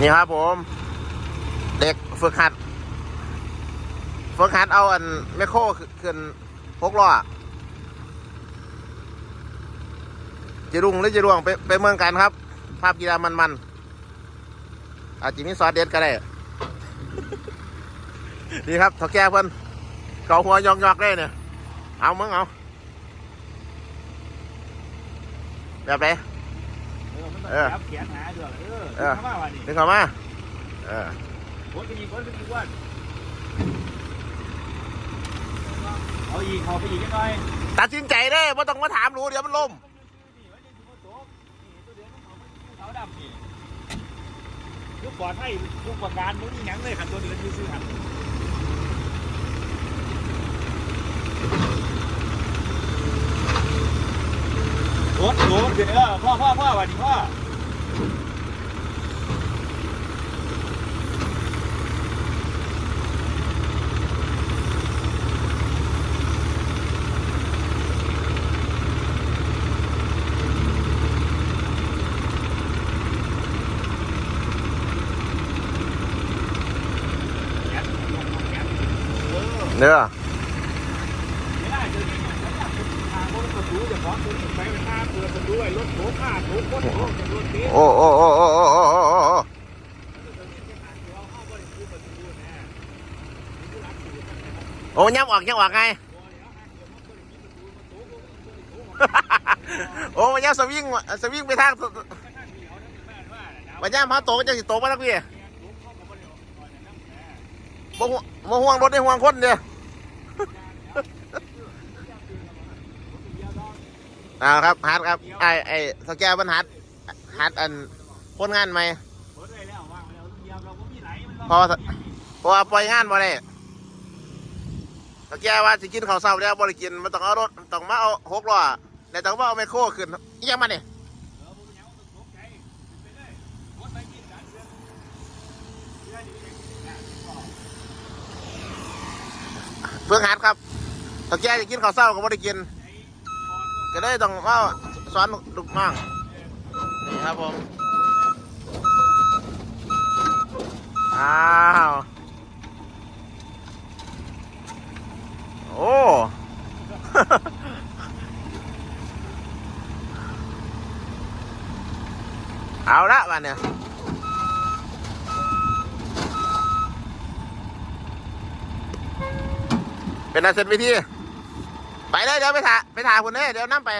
นี่ครับผม เด็กฝึกหัด ฝึกหัดเอาอันแมคโครขึ้นหกล้อจะรุ่งหรือจะร่วงไปไปเมืองกันครับ ภาพกีฬามันมันๆอาจจะมีซอสเด็ดก็ได้นี่ครับถาแก่เพิ่นเกาหัวยองยอกๆได้เนี่ย เอามึงเอาแบบไหน เออมันต้องจับแขนหาเดือดเออเออเข้ามาวันนี้ดึงเข้ามาเออกดไปอีกกดไปอีกว่าเอาอีกเอาไปอีกนิดหน่อยตัดสินใจได้ไม่ต้องมาถามรู้เดี๋ยวมันล่มเขาดำนี่ยุคก่อนให้ยุคประการนู้นนี่ยังเลยขันตัวเดือนซื้อขัน 多点啊，花花花吧，你花。一百，างรถประตูจะพร้อไปเป็นทาเปิดประตูไอ้รถโถข้าโถก้นโถรถเตี้ยโอ้โอ้โอ้โอ้โอ้โอ้โอ้โอ้โอ้โอ้ยับออกยับออกไง โอ้ยับสวิงสวิงไปทางมันยับมาโตมันจะสิโตมาแล้วพี่บ่ห่วงบ่ห่วงรถได้ห่วงคนเดียว เอาครับฮัดครับไอไอสแกนมันฮัดฮัดอันคนงานไหมพอพราะว่าปล่อยงานบ่ได้สแกนว่าสิกินข้าวเช้าแล้วบ่ได้กินมันต้องเอารถต้องมาเอาหกล้อแล้วต้องมาเอาไมโครขึ้นยังมาเนี่ยเพิ่งฮัดครับสแกนสิกินข้าวเช้าก็บ่ได้กิน ก็ได้ต้องมาสอนลูกน้องนี่ครับผมอ้าวโอ้ เอาละวันเนี่ยเป็นอาเซนวิธี ไปเลยเดี๋ยวไปถ่าไปถ่าคุณเน่เดี๋ยวนั่ไป